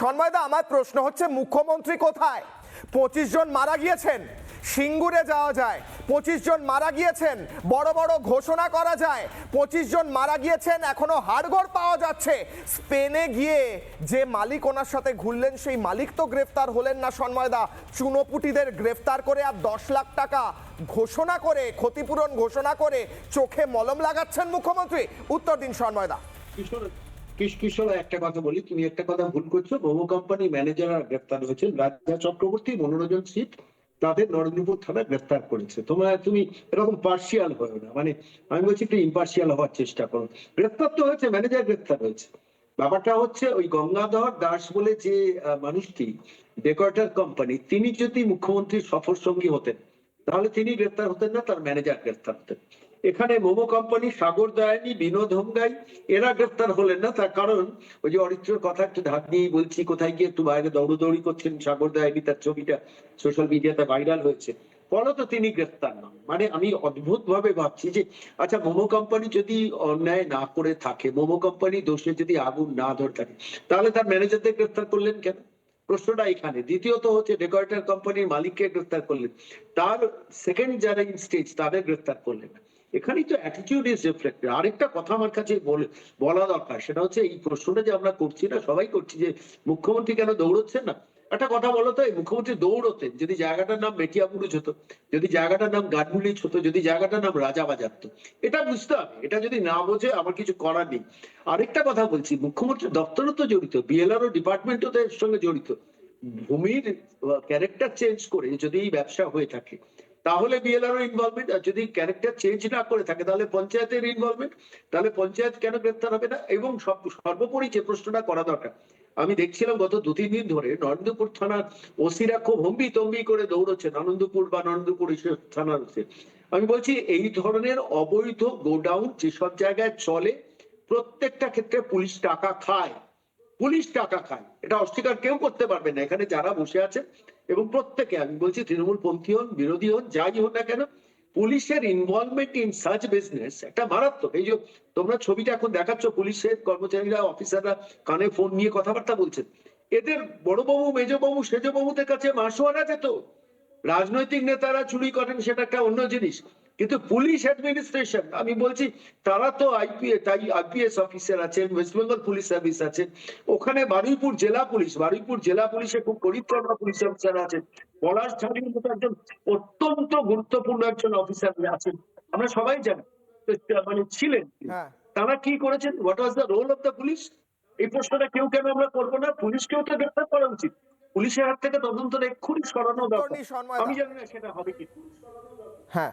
সন্ময়দা, আমার প্রশ্ন হচ্ছে, মুখ্যমন্ত্রী কোথায়? পঁচিশ জন মারা গিয়েছেন, সিঙ্গুরে যাওয়া যায়। পঁচিশ জন মারা গিয়েছেন, বড় বড় ঘোষণা করা যায়। পঁচিশ জন মারা গিয়েছেন, এখনও হাড়গোড় পাওয়া যাচ্ছে। স্পেনে গিয়ে যে মালিক ওনার সাথে ঘুরলেন, সেই মালিক তো গ্রেফতার হলেন না, সন্ময়দা। চুনোপুটিদের গ্রেফতার করে আর দশ লাখ টাকা ঘোষণা করে, ক্ষতিপূরণ ঘোষণা করে চোখে মলম লাগাচ্ছেন মুখ্যমন্ত্রী। উত্তর দিন সন্ময়দা। কিশোর কিশ- একটা কথা বলি, তুমি একটা কথা ভুল করছ। মোমো কোম্পানি ম্যানেজাররা গ্রেপ্তার হয়েছেন রাজা চক্রবর্তী, মনোরঞ্জন সিট তাদের নরেন্দ্রপুর থানা গ্রেপ্তার করেছে। তোমার, তুমি এরকম পার্সিয়াল হয়েও না। মানে আমি বলছি একটু ইম্পার্সিয়াল হওয়ার চেষ্টা করো। গ্রেপ্তার তো হয়েছে ম্যানেজার গ্রেপ্তার হয়েছে। ব্যাপারটা হচ্ছে, ওই গঙ্গাধর দাস বলে যে মানুষটি ডেকোরেটর কোম্পানি তিনি যদি মুখ্যমন্ত্রীর সফর সঙ্গী হতেন, তাহলে তিনি গ্রেপ্তার হতেন না, তার ম্যানেজার গ্রেফতার হতেন। এখানে মোমো কোম্পানি সাগর দয়ানি, বিনোদ হোমগাই এরা গ্রেপ্তার হলেন না, তার কারণ ওই যে অরিত্রর কথা একটু ধার নিয়েই বলছি, কোথায় গিয়ে একটু বাইরে দৌড়দৌড়ি করছেন, সাগর দয়ানি, তার ছবিটা সোশ্যাল মিডিয়াতে ভাইরাল হয়েছে। ফলত তিনি গ্রেপ্তার নন। মানে আমি অদ্ভুত ভাবে ভাবছি যে আচ্ছা মোমো কোম্পানি যদি অন্যায় না করে থাকে, মোমো কোম্পানি দোষে যদি আগুন না ধরে থাকে, তাহলে তার ম্যানেজারদের গ্রেফতার করলেন কেন? প্রশ্নটা এখানে। দ্বিতীয়ত হচ্ছে ডেকোরেটর কোম্পানির মালিককে গ্রেফতার করলেন। তার সেকেন্ড যারা স্টেজ তাদের গ্রেফতার করলেন। না এখানেই তো অ্যাটিটিউড ইজ রিফ্লেক্টেড আরেকটা কথা আমার কাছে বলা দরকার, সেটা হচ্ছে এই প্রশ্নটা যে আমরা করছি না, সবাই করছি যে মুখ্যমন্ত্রী কেন দৌড়চ্ছেন না? একটা কথা বলো তো, এই মুখ্যমন্ত্রী দৌড়তেন, যদি জায়গাটার নাম মেটিয়াপুরুষ হতো, যদি জায়গাটার নাম গাডমুলিচ হতো, যদি জায়গাটার নাম রাজা বাজার হতো, এটা বুঝতে হবে, এটা যদি না বোঝে, আমার কিছু করার নেই। আরেকটা কথা বলছি মুখ্যমন্ত্রীর দপ্তরও তো জড়িত বিএলআরও ডিপার্টমেন্টও তো এর সঙ্গে জড়িত। ভূমির ক্যারেক্টার চেঞ্জ করে যদি ব্যবসা হয়ে থাকে তাহলে বিএলআর ইনভলভমেন্ট আর যদি ক্যারেক্টার চেঞ্জ না করে থাকে, তাহলে পঞ্চায়েতের ইনভলভমেন্ট তাহলে পঞ্চায়েত কেন গ্রেপ্তার হবে না? এবং সর্বোপরি যে প্রশ্নটা করা দরকার, আমি দেখছিলাম গত দু তিন দিন ধরে নরেন্দ্রপুর থানার ওসিরা খুব হম্বি তম্বি করে দৌড়চ্ছেন আনন্দপুর বা নরেন্দ্রপুর থানার ওসি। আমি বলছি, এই ধরনের অবৈধ গোডাউন যেসব জায়গায় চলে, প্রত্যেকটা ক্ষেত্রে পুলিশ টাকা খায়। পুলিশ টাকা খায়। এটা অস্বীকার কেউ করতে পারবে না। এখানে যারা বসে আছে এবং প্রত্যেকে, আমি বলছি তৃণমূল পন্থী হন, বিরোধী হন, যাই হন না কেন, পুলিশের ইনভলভমেন্ট ইন সার্চ বিজনেস একটা মারাত্মক। এই যে তোমরা ছবিটা এখন দেখাচ্ছ, পুলিশের কর্মচারীরা, অফিসাররা কানে ফোন নিয়ে কথাবার্তা বলছেন। এদের বড়বাবু, মেজবাবু, সেজবাবুদের কাছে মাসোয়ার আছে তো? রাজনৈতিক নেতারা চুরি করেন, সেটা একটা অন্য জিনিস। কিন্তু পুলিশ অ্যাডমিনিস্ট্রেশন আমি বলছি তারা তো আইপিএস তাই আইপিএস অফিসার আছেন ওয়েস্ট বেঙ্গল পুলিশ সার্ভিস আছে ওখানে বারুইপুর জেলা পুলিশ বারুইপুর জেলা পুলিশে খুব পরিকল্পনা পুলিশ অফিসার আছেন পলাশ ছাড়ির মতো একজন অত্যন্ত গুরুত্বপূর্ণ একজন অফিসার আছেন আমরা সবাই জানি মানে ছিলেন হ্যাঁ। তারা কি করেছেন? What was the role of the police এই প্রশ্নটা কেউ কেন আমরা করব না পুলিশকেও তো গ্রেফতার করা উচিত। পুলিশের হাত থেকে তদন্তটা এক্ষুনি সরানো দরকার। আমি জানি না সেটা হবে কি। হ্যাঁ।